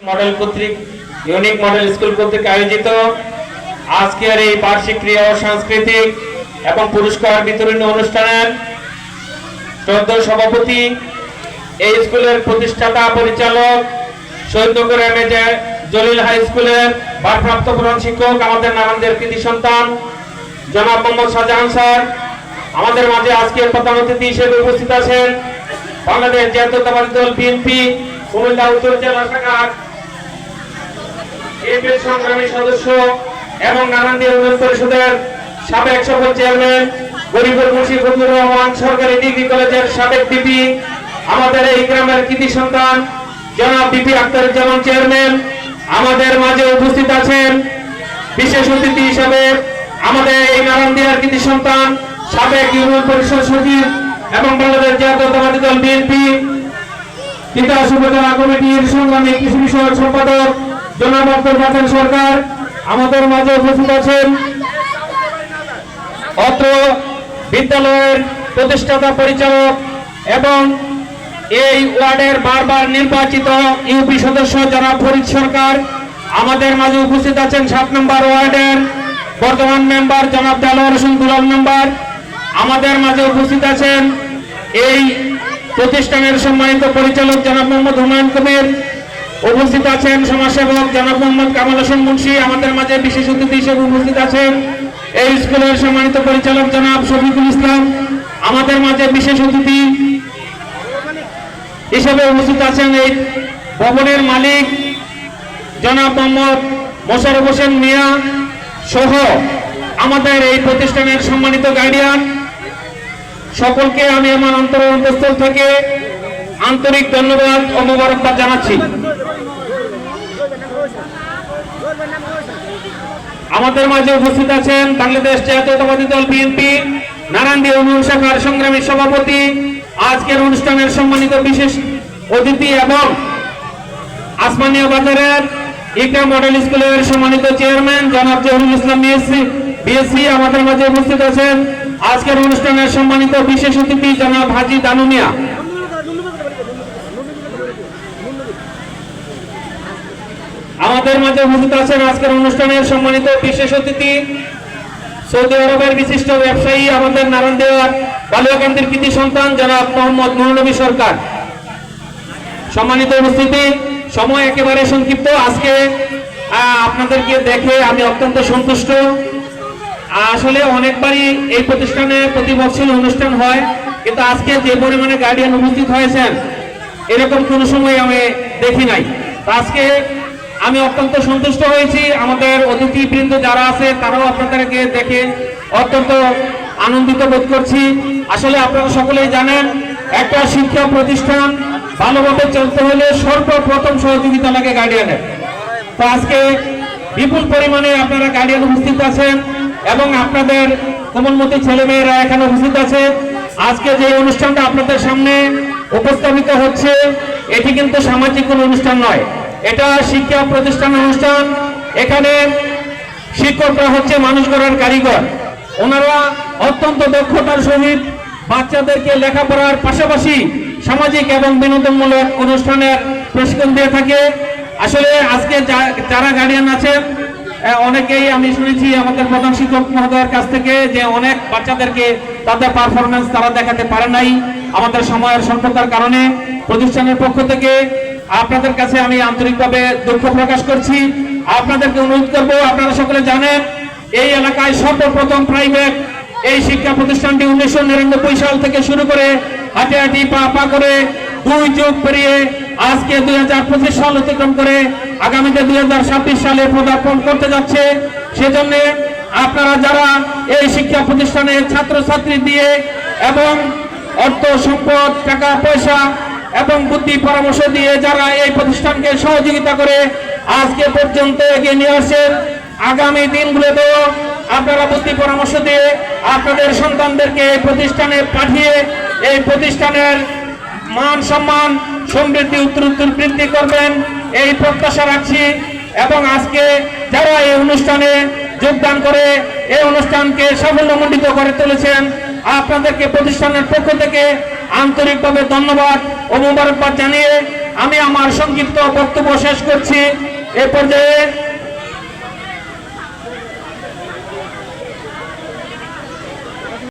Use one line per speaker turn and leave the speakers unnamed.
Model কর্তৃক, unique model school কর্তৃক আয়োজিত। আজকের এই বার্ষিক ক্রিয়া ও সাংস্কৃতিক এবং পুরস্কার বিতরণী অনুষ্ঠানের চোদ্দ সভাপতি, এই স্কুলের প্রতিষ্ঠাতা পরিচালক Shahidnagar M. A. Jalil high স্কুলের ভারপ্রাপ্ত প্রধান শিক্ষক, আমাদের নারায়ণদের কৃতি সন্তান, জনাব মোহাম্মদ শাহজাহান স্যার, আমাদের মাঝে আজকের প্রধান অতিথি হিসেবে উপস্থিত আছেন বাংলাদেশ জাতীয়তাবাদী দল বিএনপি কুমিল্লা উত্তর জেলা শাখার এপিএল সংগ্রামী সদস্য এবং নারায়ণদী ইউনিয়ন পরিষদের সাবেক সফল চেয়ারম্যান গরিবুর মুন্সি ফজলুর রহমান, সরকারি ডিগ্রি কলেজের সাবেক বিপি আমাদের এই গ্রামের কৃতি সন্তান, জনাব বিপি আক্তারুজ্জামান চেয়ারম্যান, আমাদের মাঝে উপস্থিত আছেন বিশেষ অতিথি হিসাবে আমাদের এই নারায়ণদিয়ার কৃতি সন্তান, সাবেক ইউনিয়ন পরিষদ সচিব এবং বাংলাদেশ জাতীয়তাবাদী দল বিএনপি পিতা সুভদ্রা কমিটির সংগ্রামী কৃষি বিষয়ক সম্পাদক জনাব আব্দুল বাতেন সরকার আমাদের মাঝে উপস্থিত আছেন। অত্র বিদ্যালয়ের প্রতিষ্ঠাতা পরিচালক এবং এই ওয়ার্ডের বারবার নির্বাচিত ইউপি সদস্য জনাব ফরিদ সরকার আমাদের মাঝে উপস্থিত আছেন সাত নম্বর ওয়ার্ডের বর্তমান মেম্বার জনাব দেলোয়ার হোসেন দুলাল মেম্বার আমাদের মাঝে উপস্থিত আছেন এই প্রতিষ্ঠানের সম্মানিত পরিচালক জনাব মোহাম্মদ হুমায়ুন কবির। উপস্থিত আছেন সমাজসেবক জনাব মোহাম্মদ কামাল হোসেন মুন্সি, আমাদের মাঝে বিশেষ অতিথি হিসেবে উপস্থিত আছেন এই স্কুলের সম্মানিত পরিচালক জনাব শফিকুল ইসলাম। আমাদের মাঝে বিশেষ অতিথি হিসেবে উপস্থিত আছেন এই ভবনের মালিক জনাব মোহাম্মদ মোশারফ হোসেন মিয়া সহ আমাদের এই প্রতিষ্ঠানের সম্মানিত গার্ডিয়ান সকলকে আমি আমার অন্তর অন্তঃস্থল থেকে আন্তরিক ধন্যবাদ ও মোবারকবাদ জানাচ্ছি। আমাদের মাঝে উপস্থিত আছেন বাংলাদেশ জাতীয়তাবাদী দল বিএনপি নারায়ণদী ইউনিয়ন শাখার সংগ্রামী সভাপতি, আজকের অনুষ্ঠানের সম্মানিত বিশেষ অতিথি এবং আসমানিয়া বাজারের ইকরা মডেল স্কুলের সম্মানিত চেয়ারম্যান জনাব জহুরুল ইসলাম বিএসসি বিএসসি, আমাদের মাঝে উপস্থিত আছেন আজকের অনুষ্ঠানের সম্মানিত বিশেষ অতিথি জনাব হাজি দানুমিয়া আমাদের মাঝে উপস্থিত আছেন আজকের অনুষ্ঠানের সম্মানিত বিশেষ অতিথি। সৌদি আরবের বিশিষ্ট ব্যবসায়ী আমাদের নারায়ণ দেওয়ার বালিয়াকান্দির কৃতি সন্তান জনাব মোহাম্মদ নুরনবী সরকার। সম্মানিত উপস্থিতি, সময় একেবারে সংক্ষিপ্ত। আজকে আপনাদেরকে দেখে আমি অত্যন্ত সন্তুষ্ট। আসলে অনেকবারই এই প্রতিষ্ঠানে প্রতি বছর অনুষ্ঠান হয়, কিন্তু আজকে যে পরিমাণে গার্ডিয়ান উপস্থিত হয়েছেন, এরকম কোনো সময় আমি দেখি নাই। আজকে আমি অত্যন্ত সন্তুষ্ট হয়েছি, আমাদের অতিথিবৃন্দ যারা আছে, তারাও আপনাদেরকে দেখে অত্যন্ত আনন্দিত বোধ করছি। আসলে আপনারা সকলেই জানেন, একটা শিক্ষা প্রতিষ্ঠান ভালোভাবে চলতে হলে সর্বপ্রথম সহযোগিতা লাগে গার্ডিয়ানের তো আজকে বিপুল পরিমাণে আপনারা গার্ডিয়ান উপস্থিত আছেন এবং আপনাদের কোমলমতি ছেলেমেয়েরা এখানে উপস্থিত আছে। আজকে যে অনুষ্ঠানটা আপনাদের সামনে উপস্থাপিত হচ্ছে, এটি কিন্তু সামাজিক কোনো অনুষ্ঠান নয়। এটা শিক্ষা প্রতিষ্ঠান অনুষ্ঠান। এখানে শিক্ষকরা হচ্ছে মানুষ গড়ার কারিগর। ওনারা অত্যন্ত দক্ষতার সহিত বাচ্চাদেরকে লেখাপড়ার পাশাপাশি সামাজিক এবং বিনোদনমূলক অনুষ্ঠানের প্রশিক্ষণ দিয়ে থাকে। আসলে আজকে যারা গার্ডিয়ান আছেন অনেকেই আমি শুনেছি আমাদের প্রধান শিক্ষক মহোদয়ের কাছ থেকে যে অনেক বাচ্চাদেরকে তাদের পারফরমেন্স তারা দেখাতে পারে নাই আমাদের সময়ের স্বল্পতার কারণে। প্রতিষ্ঠানের পক্ষ থেকে আপনাদের কাছে আমি আন্তরিকভাবে দুঃখ প্রকাশ করছি। আপনাদেরকে অনুরোধ করব, আপনারা সকলে জানেন, এই এলাকায় সর্বপ্রথম প্রাইভেট এই শিক্ষা প্রতিষ্ঠানটি উনিশশো নিরানব্বই সাল থেকে শুরু করে হাঁটি হাঁটি পা পা করে দুই যুগ পেরিয়ে আজকে দুই হাজার পঁচিশ সাল অতিক্রম করে আগামীতে দুই হাজার ছাব্বিশ সালে পদার্পণ করতে যাচ্ছে। সেজন্য আপনারা যারা এই শিক্ষা প্রতিষ্ঠানে ছাত্রছাত্রী দিয়ে এবং অর্থ সম্পদ, টাকা, পয়সা এবং বুদ্ধি, পরামর্শ দিয়ে যারা এই প্রতিষ্ঠানকে সহযোগিতা করে আজকে পর্যন্ত এগিয়ে নিয়ে আসেন আগামী দিনগুলোতেও আপনারা বুদ্ধি, পরামর্শ দিয়ে আপনাদের সন্তানদেরকে এই প্রতিষ্ঠানে পাঠিয়ে এই প্রতিষ্ঠানের মান সম্মান, সমৃদ্ধি উত্তর উত্তর বৃদ্ধি করবেন। এই প্রত্যাশা রাখছি এবং আজকে যারা এই অনুষ্ঠানে যোগদান করে এই অনুষ্ঠানকে সাফল্যমণ্ডিত করে তুলেছেন, আপনাদেরকে প্রতিষ্ঠানের পক্ষ থেকে আন্তরিকভাবে ধন্যবাদ ও মোবারকবাদ জানিয়ে আমি আমার সংক্ষিপ্ত বক্তব্য শেষ করছি। এ পর্যায়ে